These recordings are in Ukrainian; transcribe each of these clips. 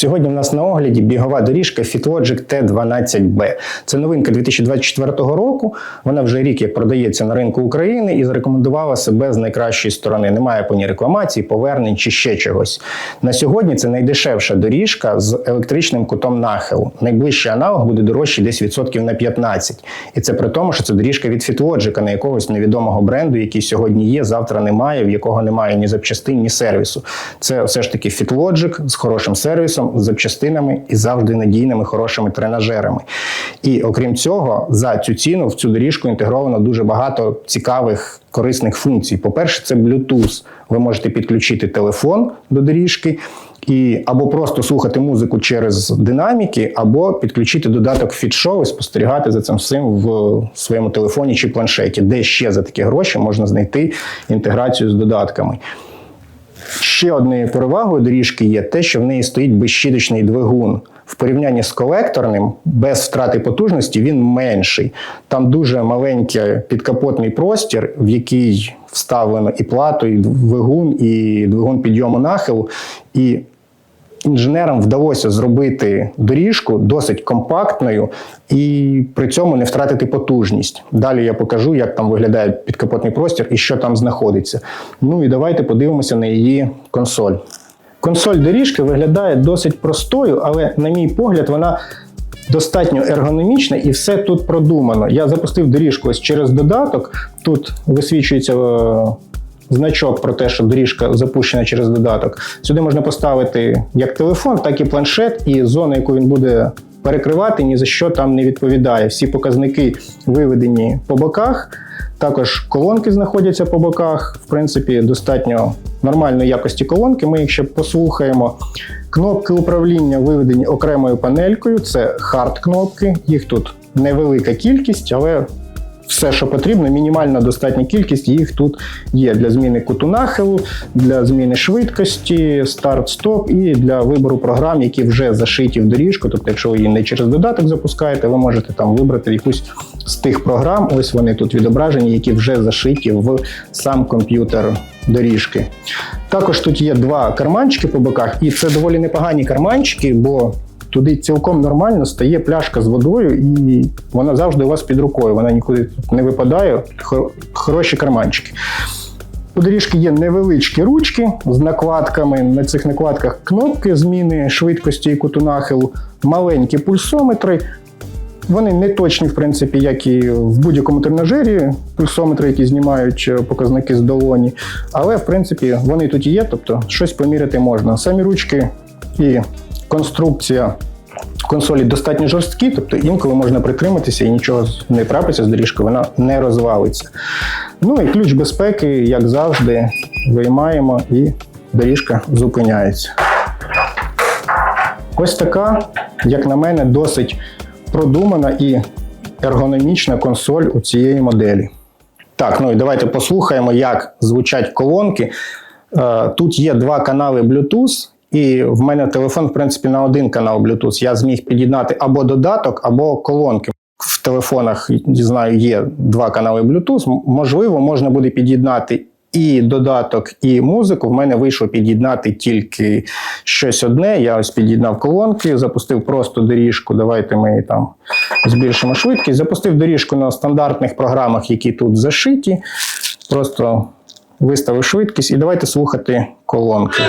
Сьогодні в нас на огляді бігова доріжка FitLogic T12B. Це новинка 2024 року. Вона вже рік як продається на ринку України і зарекомендувала себе з найкращої сторони. Немає по ній рекламації, повернень чи ще чогось. На сьогодні це найдешевша доріжка з електричним кутом нахилу. Найближчий аналог буде дорожчий десь відсотків на 15. І це при тому, що це доріжка від FitLogic, на якогось невідомого бренду, який сьогодні є, завтра немає, в якого немає ні запчастин, ні сервісу. Це все ж таки FitLogic з хорошим сервісом, з запчастинами і завжди надійними хорошими тренажерами. І окрім цього, за цю ціну в цю доріжку інтегровано дуже багато цікавих корисних функцій. По-перше, це Bluetooth. Ви можете підключити телефон до доріжки. І або просто слухати музику через динаміки, або підключити додаток FitShow і спостерігати за цим всім в своєму телефоні чи планшеті, де ще за такі гроші можна знайти інтеграцію з додатками. Ще однією перевагою доріжки є те, що в неї стоїть безщіточний двигун. В порівнянні з колекторним, без втрати потужності, він менший. Там дуже маленький підкапотний простір, в який вставлено і плату, і двигун, і двигун підйому нахилу. І інженерам вдалося зробити доріжку досить компактною і при цьому не втратити потужність. Далі я покажу, як там виглядає підкапотний простір і що там знаходиться. Ну і давайте подивимося на її консоль. Консоль доріжки виглядає досить простою, але, на мій погляд, вона достатньо ергономічна і все тут продумано. Я запустив доріжку ось через додаток. Тут висвічується е, значок про те, що доріжка запущена через додаток. Сюди можна поставити як телефон, так і планшет, і зона, яку він буде перекривати, ні за що там не відповідає. Всі показники виведені по боках. Також колонки знаходяться по боках. В принципі, достатньо нормальної якості колонки. Ми їх ще послухаємо. Кнопки управління виведені окремою панелькою. Це хард-кнопки. Їх тут невелика кількість, але все, що потрібно, мінімальна достатня кількість їх тут є для зміни куту нахилу, для зміни швидкості, старт-стоп і для вибору програм, які вже зашиті в доріжку. Тобто, якщо ви її не через додаток запускаєте, ви можете там вибрати якусь з тих програм. Ось вони тут відображені, які вже зашиті в сам комп'ютер доріжки. Також тут є два карманчики по боках, і це доволі непогані карманчики, бо туди цілком нормально стає пляшка з водою, і вона завжди у вас під рукою. Вона нікуди не випадає. Хороші карманчики. У доріжки є невеличкі ручки з накладками. На цих накладках кнопки зміни швидкості і куту нахилу, маленькі пульсометри. Вони не точні, в принципі, як і в будь-якому тренажері, пульсометри, які знімають е, показники з долоні. Але, в принципі, вони тут є, тобто щось поміряти можна. Самі ручки і конструкція консолі достатньо жорсткі, тобто інколи можна притриматися і нічого не трапиться з доріжкою, вона не розвалиться. Ну і ключ безпеки, як завжди, виймаємо і доріжка зупиняється. Ось така, як на мене, досить продумана і ергономічна консоль у цієї моделі. Так, ну і давайте послухаємо, як звучать колонки. Е, Тут є два канали Bluetooth, і в мене телефон, в принципі, на один канал Bluetooth. Я зміг під'єднати або додаток, або колонки. В телефонах знаю, є два канали Bluetooth. Можливо, можна буде під'єднати і додаток, і музику. В мене вийшло під'єднати тільки щось одне. Я ось під'єднав колонки, запустив просто доріжку. Давайте ми там збільшимо швидкість. Запустив доріжку на стандартних програмах, які тут зашиті. Просто виставив швидкість, і давайте слухати колонки.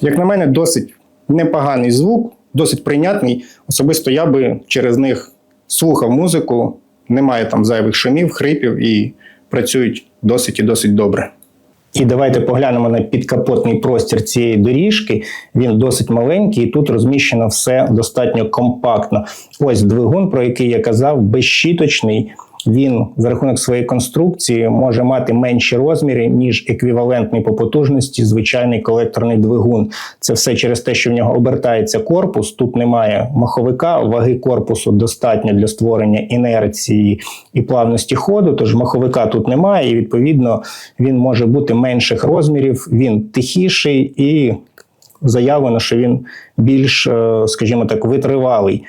Як на мене, досить непоганий звук, досить прийнятний. Особисто я би через них слухав музику, немає там зайвих шумів, хрипів і працюють досить і досить добре. І давайте поглянемо на підкапотний простір цієї доріжки. Він досить маленький, і тут розміщено все достатньо компактно. Ось двигун, про який я казав, безщіточний. Він за рахунок своєї конструкції може мати менші розміри, ніж еквівалентний по потужності звичайний колекторний двигун. Це все через те, що в нього обертається корпус. Тут немає маховика, ваги корпусу достатньо для створення інерції і плавності ходу. Тож маховика тут немає, і відповідно він може бути менших розмірів, він тихіший і заявлено, що він більш, е, скажімо так, витривалий.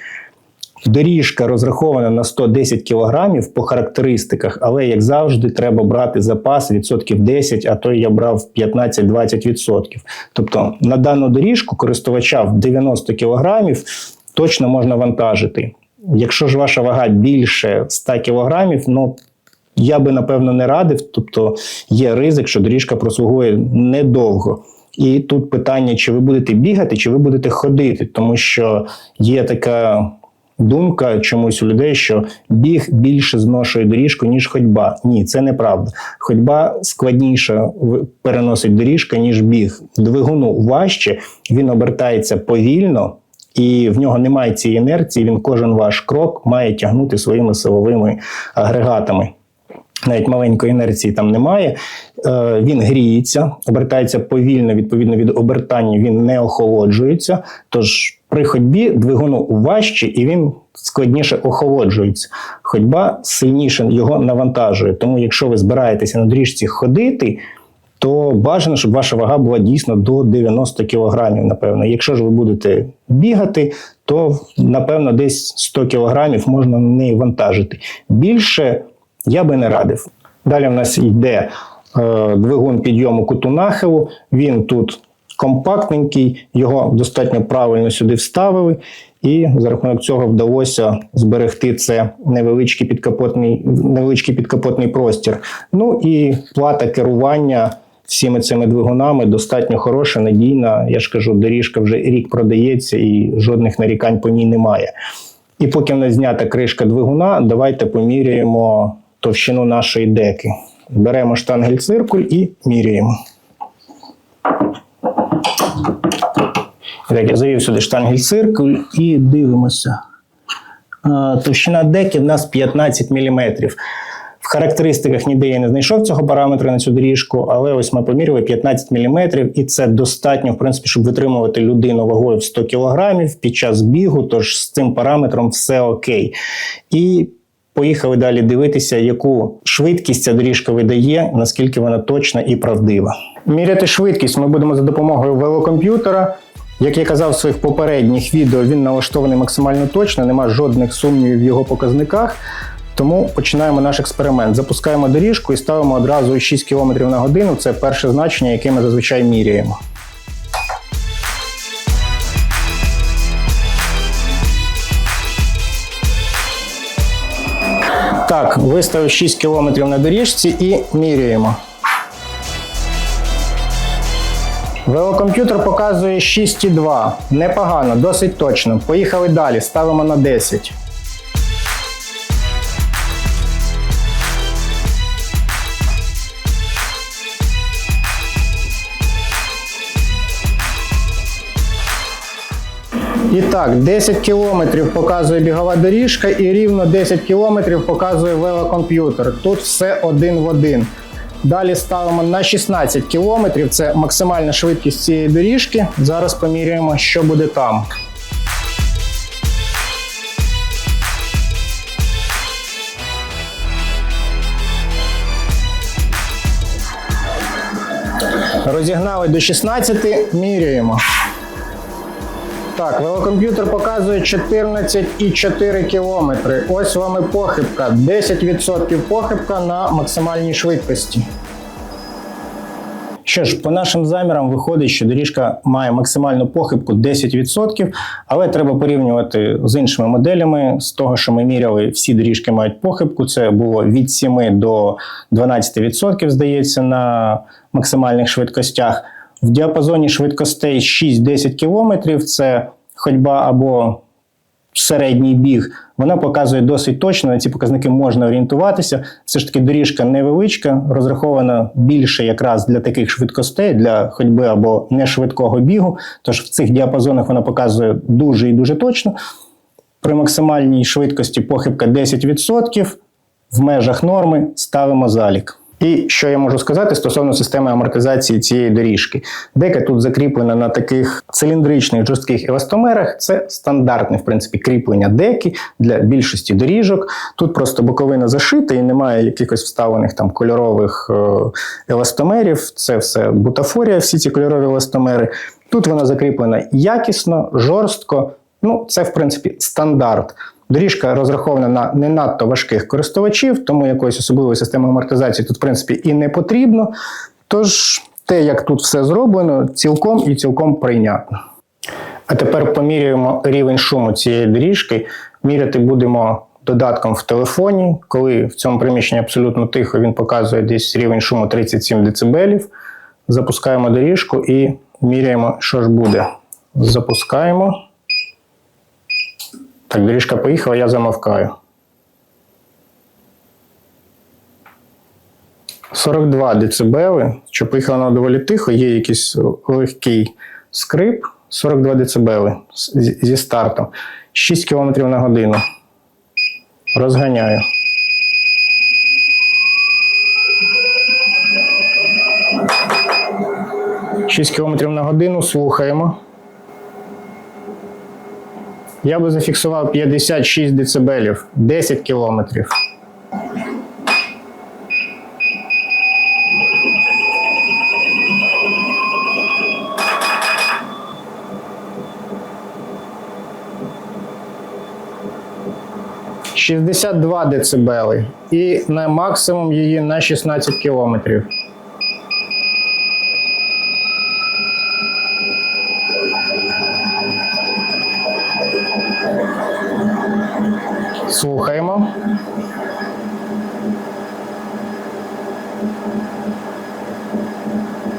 Доріжка розрахована на 110 кг по характеристиках, але як завжди, треба брати запас відсотків 10, а то я брав 15-20%. Тобто на дану доріжку користувача в 90 кг точно можна вантажити. Якщо ж ваша вага більше 100 кг, ну я би напевно не радив. Тобто є ризик, що доріжка прослугує недовго. І тут питання, чи ви будете бігати, чи ви будете ходити, тому що є така думка чомусь у людей, що біг більше зношує доріжку, ніж ходьба. Ні, це неправда. Ходьба складніше переносить доріжка, ніж біг. Двигуну важче, він обертається повільно. І в нього немає цієї інерції, він кожен ваш крок має тягнути своїми силовими агрегатами навіть маленької інерції там немає. Е, він гріється, обертається повільно, відповідно від обертання він не охолоджується. Тож при ходьбі двигуну важче і він складніше охолоджується. Ходьба сильніше його навантажує. Тому, якщо ви збираєтеся на доріжці ходити, то бажано, щоб ваша вага була дійсно до 90 кг, напевно. Якщо ж ви будете бігати, то напевно десь 100 кг можна на неї вантажити. Більше я би не радив. Далі в нас йде е, двигун підйому куту нахилу. Він тут компактненький, його достатньо правильно сюди вставили, і за рахунок цього вдалося зберегти це невеличкий підкапотний, невеличкий підкапотний простір. Ну і плата керування. Всіми цими двигунами достатньо хороша, надійна. Я ж кажу, доріжка вже рік продається і жодних нарікань по ній немає. І поки нас знята кришка двигуна, давайте поміряємо товщину нашої деки. Беремо штангель циркуль і міряємо. Так, я завів сюди штангель циркуль і дивимося. Товщина деки в нас 15 мм. В характеристиках ніде я не знайшов цього параметру на цю доріжку, але ось ми поміряли 15 мм, і це достатньо, в принципі, щоб витримувати людину вагою в 100 кг під час бігу. Тож з цим параметром все окей. І поїхали далі дивитися, яку швидкість ця доріжка видає, наскільки вона точна і правдива. Міряти швидкість ми будемо за допомогою велокомп'ютера. Як я казав в своїх попередніх відео, він налаштований максимально точно, нема жодних сумнівів в його показниках. Тому починаємо наш експеримент. Запускаємо доріжку і ставимо одразу 6 км на годину. Це перше значення, яке ми зазвичай міряємо. Так, виставив 6 км на доріжці і міряємо. Велокомп'ютер показує 6,2. Непогано, досить точно. Поїхали далі, ставимо на 10. І так, 10 кілометрів показує бігова доріжка і рівно 10 кілометрів показує велокомп'ютер. Тут все один в один. Далі ставимо на 16 кілометрів. Це максимальна швидкість цієї доріжки. Зараз поміряємо, що буде там. Розігнали до 16, міряємо. Так, велокомп'ютер показує 14,4 кілометри. Ось вам і похибка. 10% похибка на максимальній швидкості. Що ж, по нашим замірам виходить, що доріжка має максимальну похибку 10%, але треба порівнювати з іншими моделями. З того, що ми міряли, всі доріжки мають похибку. Це було від 7 до 12%, здається, на максимальних швидкостях. В діапазоні швидкостей 6-10 км це ходьба або середній біг. Вона показує досить точно. На ці показники можна орієнтуватися. Все ж таки доріжка невеличка, розрахована більше якраз для таких швидкостей, для ходьби або нешвидкого бігу. Тож в цих діапазонах вона показує дуже і дуже точно. При максимальній швидкості похибка 10%. в межах норми, ставимо залік. І що я можу сказати стосовно системи амортизації цієї доріжки? Дека тут закріплена на таких циліндричних жорстких еластомерах. Це стандартне, в принципі, кріплення деки для більшості доріжок. Тут просто боковина зашита і немає якихось вставлених там кольорових е, еластомерів. Це все бутафорія, всі ці кольорові еластомери. Тут вона закріплена якісно, жорстко. Ну, це, в принципі, стандарт. Доріжка розрахована на не надто важких користувачів, тому якоїсь особливої системи амортизації тут, в принципі, і не потрібно. Тож, те, як тут все зроблено, цілком і цілком прийнятно. А тепер поміряємо рівень шуму цієї доріжки. Міряти будемо додатком в телефоні. Коли в цьому приміщенні абсолютно тихо, він показує десь рівень шуму 37 дБ. Запускаємо доріжку і міряємо, що ж буде. Запускаємо. Так, доріжка поїхала, я замовкаю. 42 дБ, що поїхала вона доволі тихо, є якийсь легкий скрип. 42 дБ зі стартом. 6 км на годину. Розганяю. Шість км на годину слухаємо. Я би зафіксував 56 дБ, 10 кілометрів. Шістдесят два децибели і на максимум її на 16 кілометрів.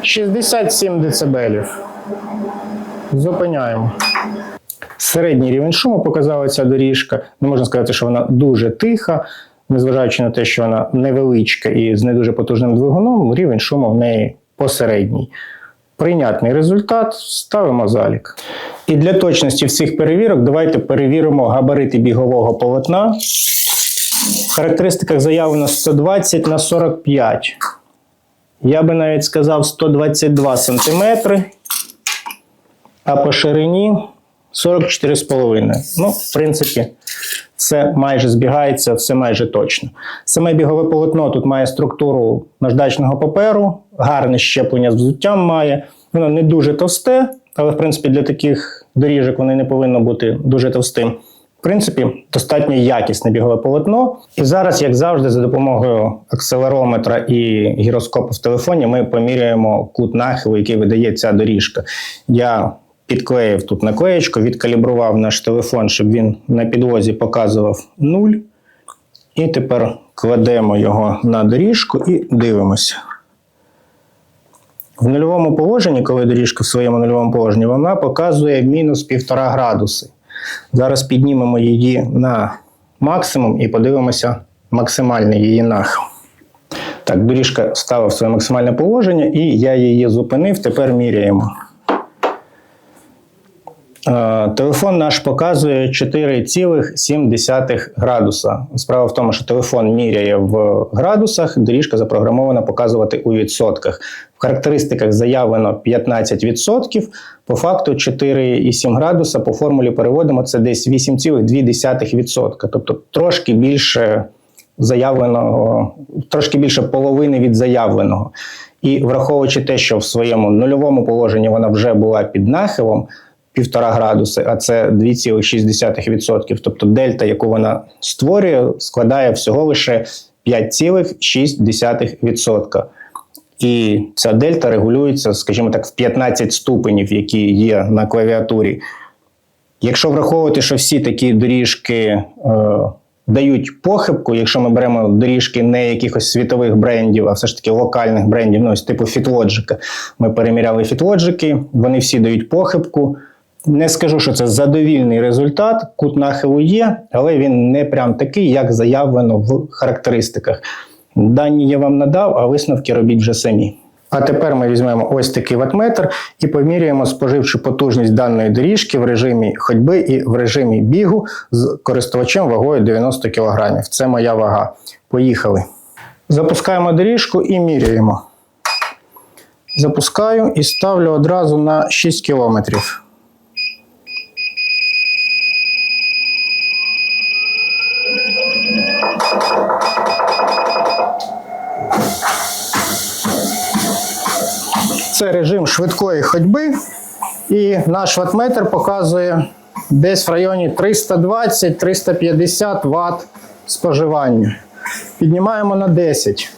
67 дБ. Зупиняємо. Середній рівень шуму показала ця доріжка. Не можна сказати, що вона дуже тиха, незважаючи на те, що вона невеличка і з не дуже потужним двигуном, рівень шуму в неї посередній. Прийнятний результат, ставимо залік. І для точності всіх перевірок давайте перевіримо габарити бігового полотна. В характеристиках заявлено 120 на 45. Я би навіть сказав 122 см, а по ширині 44,5. Ну, в принципі, це майже збігається, все майже точно. Саме бігове полотно тут має структуру наждачного паперу, гарне щеплення з взуттям має. Воно не дуже товсте, але в принципі для таких доріжок воно не повинно бути дуже товстим. В принципі, достатньо якісне бігове полотно. І зараз, як завжди, за допомогою акселерометра і гіроскопу в телефоні ми поміряємо кут нахилу, який видає ця доріжка. Я підклеїв тут наклеєчку, відкалібрував наш телефон, щоб він на підлозі показував 0. І тепер кладемо його на доріжку і дивимося. В нульовому положенні, коли доріжка в своєму нульовому положенні, вона показує мінус 1,5 градуси. Зараз піднімемо її на максимум і подивимося максимальний її нахил. Так, доріжка стала в своє максимальне положення, і я її зупинив. Тепер міряємо. Е, Телефон наш показує 4,7 градуса. Справа в тому, що телефон міряє в градусах, доріжка запрограмована показувати у відсотках. В характеристиках заявлено 15%, по факту 4,7 градуса по формулі переводимо це десь 8,2%. Тобто трошки більше заявленого, трошки більше половини від заявленого. І враховуючи те, що в своєму нульовому положенні вона вже була під нахилом, 1,5 градуси, а це 2,6%. Тобто дельта, яку вона створює, складає всього лише 5,6%. І ця дельта регулюється, скажімо так, в 15 ступенів, які є на клавіатурі. Якщо враховувати, що всі такі доріжки е, дають похибку, якщо ми беремо доріжки не якихось світових брендів, а все ж таки локальних брендів, ну ось типу Фітлоджика. Ми переміряли Фітлоджики, вони всі дають похибку. Не скажу, що це задовільний результат. Кут нахилу є, але він не прям такий, як заявлено в характеристиках. Дані я вам надав, а висновки робіть вже самі. А тепер ми візьмемо ось такий ватметр і поміряємо споживчу потужність даної доріжки в режимі ходьби і в режимі бігу з користувачем вагою 90 кг. Це моя вага. Поїхали. Запускаємо доріжку і міряємо. Запускаю і ставлю одразу на 6 км. Це режим швидкої ходьби. І наш ватметр показує десь в районі 320-350 Вт споживання. Піднімаємо на 10.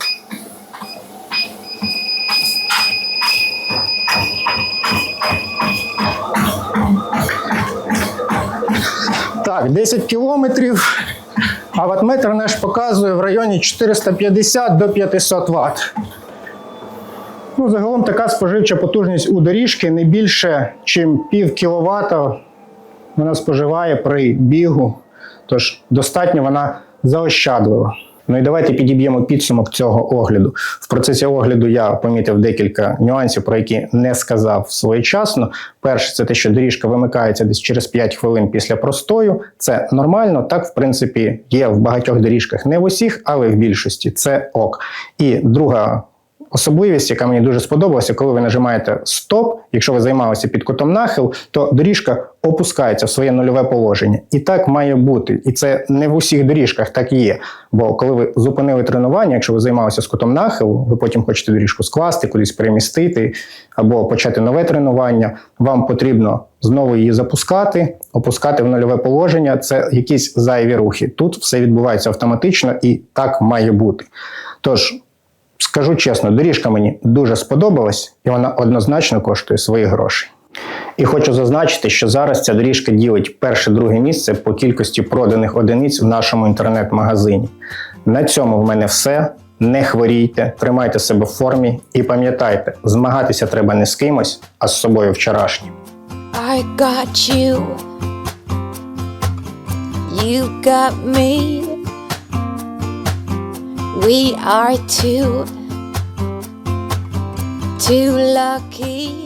Так, 10 кілометрів. А ватметр наш показує в районі 450 до 500 Вт. Ну, загалом така споживча потужність у доріжки не більше, ніж пів кіловата вона споживає при бігу. Тож достатньо вона заощадлива. Ну і давайте підіб'ємо підсумок цього огляду. В процесі огляду я помітив декілька нюансів, про які не сказав своєчасно. Перше, це те, що доріжка вимикається десь через 5 хвилин після простою. Це нормально, так в принципі є в багатьох доріжках, не в усіх, але в більшості. Це ок. І друга Особливість, яка мені дуже сподобалася, коли ви нажимаєте стоп, якщо ви займалися під кутом нахил, то доріжка опускається в своє нульове положення. І так має бути. І це не в усіх доріжках так і є. Бо коли ви зупинили тренування, якщо ви займалися з кутом нахилу, ви потім хочете доріжку скласти, кудись перемістити або почати нове тренування, вам потрібно знову її запускати, опускати в нульове положення. Це якісь зайві рухи. Тут все відбувається автоматично і так має бути. Тож. Скажу чесно, доріжка мені дуже сподобалась, і вона однозначно коштує свої гроші. І хочу зазначити, що зараз ця доріжка ділить перше-друге місце по кількості проданих одиниць в нашому інтернет-магазині. На цьому в мене все. Не хворійте, тримайте себе в формі і пам'ятайте, змагатися треба не з кимось, а з собою вчорашнім. I got you. You got me. We are too, Too lucky.